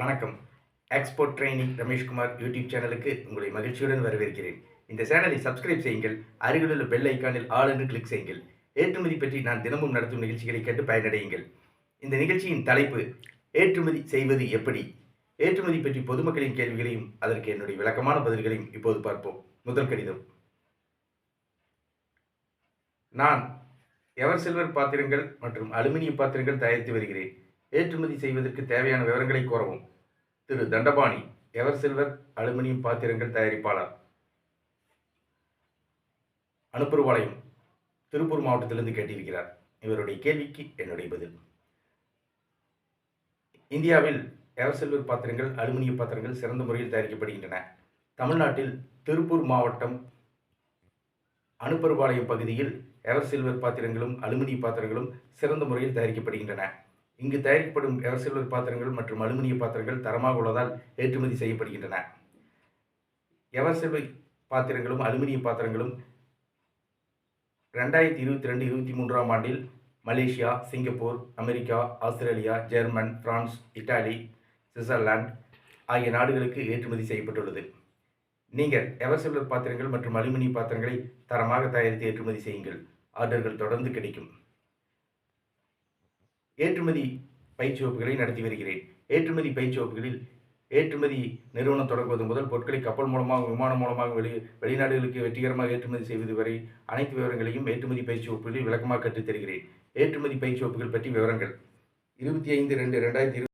வணக்கம். Export training Rameshkumar YouTube சேனலுக்கு உங்களை மகிழ்ச்சியுடன் வரவேற்கிறேன். இந்த சேனலை சப்ஸ்கிரைப் செய்யுங்கள் அருகிலுள்ள பெல் ஐக்கானில் ஆல் என்று கிளிக் செய்யுங்கள். ஏற்றுமதி பற்றி நான் தினமும் நடத்தும் நிகழ்ச்சிகளை கேட்டு பயனடையுங்கள். இந்த நிகழ்ச்சியின் தலைப்பு ஏற்றுமதி செய்வது எப்படி? ஏற்றுமதி பற்றி பொதுமக்களின் கேள்விகளையும் அதற்கு என்னுடைய விளக்கமான பதில்களையும் இப்போது பார்ப்போம். முதல் கடிதம். நான் எவர் சில்வர் பாத்திரங்கள் மற்றும் அலுமினிய பாத்திரங்கள் தயாரித்து வருகிறேன். ஏற்றுமதி செய்வதற்கு தேவையான விவரங்களை கோரவும். Thiru. Dhandapani ever silver aluminium பாத்திரங்கள் தயாரிப்பாளர். அனுப்புருவாளையம் திருப்பூர் மாவட்டத்திலிருந்து கேட்டிருக்கிறார். இவருடைய கேள்விக்கு என்னுடைய பதில். இந்தியாவில் எவர் சில்வர் பாத்திரங்கள் அலுமினிய பாத்திரங்கள் சிறந்த முறையில் தயாரிக்கப்படுகின்றன. தமிழ்நாட்டில் திருப்பூர் மாவட்டம் அனுப்பருபாளையம் பகுதியில் எவர் சில்வர் பாத்திரங்களும் அலுமினிய பாத்திரங்களும் சிறந்த முறையில் தயாரிக்கப்படுகின்றன. இங்கு தயாரிக்கப்படும் எவர்சில்வர் பாத்திரங்கள் மற்றும் அலுமினிய பாத்திரங்கள் தரமாக உள்ளதால் ஏற்றுமதி செய்யப்படுகின்றன. எவர்சில்வர் பாத்திரங்களும் அலுமினிய பாத்திரங்களும் ரெண்டாயிரத்தி இருபத்தி ரெண்டு இருபத்தி மூன்றாம் ஆண்டில் Malaysia Singapore America Australia German France Italy Switzerland ஆகிய நாடுகளுக்கு ஏற்றுமதி செய்யப்பட்டுள்ளது. நீங்கள் எவர்சில்வர் பாத்திரங்கள் மற்றும் அலுமினிய பாத்திரங்களை தரமாக தயாரித்து ஏற்றுமதி செய்யுங்கள். ஆர்டர்கள் தொடர்ந்து கிடைக்கும். ஏற்றுமதி பயிற்சி வகுப்புகளை நடத்தி வருகிறேன். ஏற்றுமதி பயிற்சி வகுப்புகளில் ஏற்றுமதி நிறுவனம் தொடங்குவது முதல் பொருட்களை கப்பல் மூலமாக விமானம் மூலமாக வெளி வெளிநாடுகளுக்கு வெற்றிகரமாக ஏற்றுமதி செய்வது வரை அனைத்து விவரங்களையும் ஏற்றுமதி பயிற்சி வகுப்புகளில் விளக்கமாக கற்றுத் தருகிறேன் ஏற்றுமதி பயிற்சி வகுப்புகள் பற்றி விவரங்கள். இருபத்தி ஐந்து ரெண்டு ரெண்டாயிரத்தி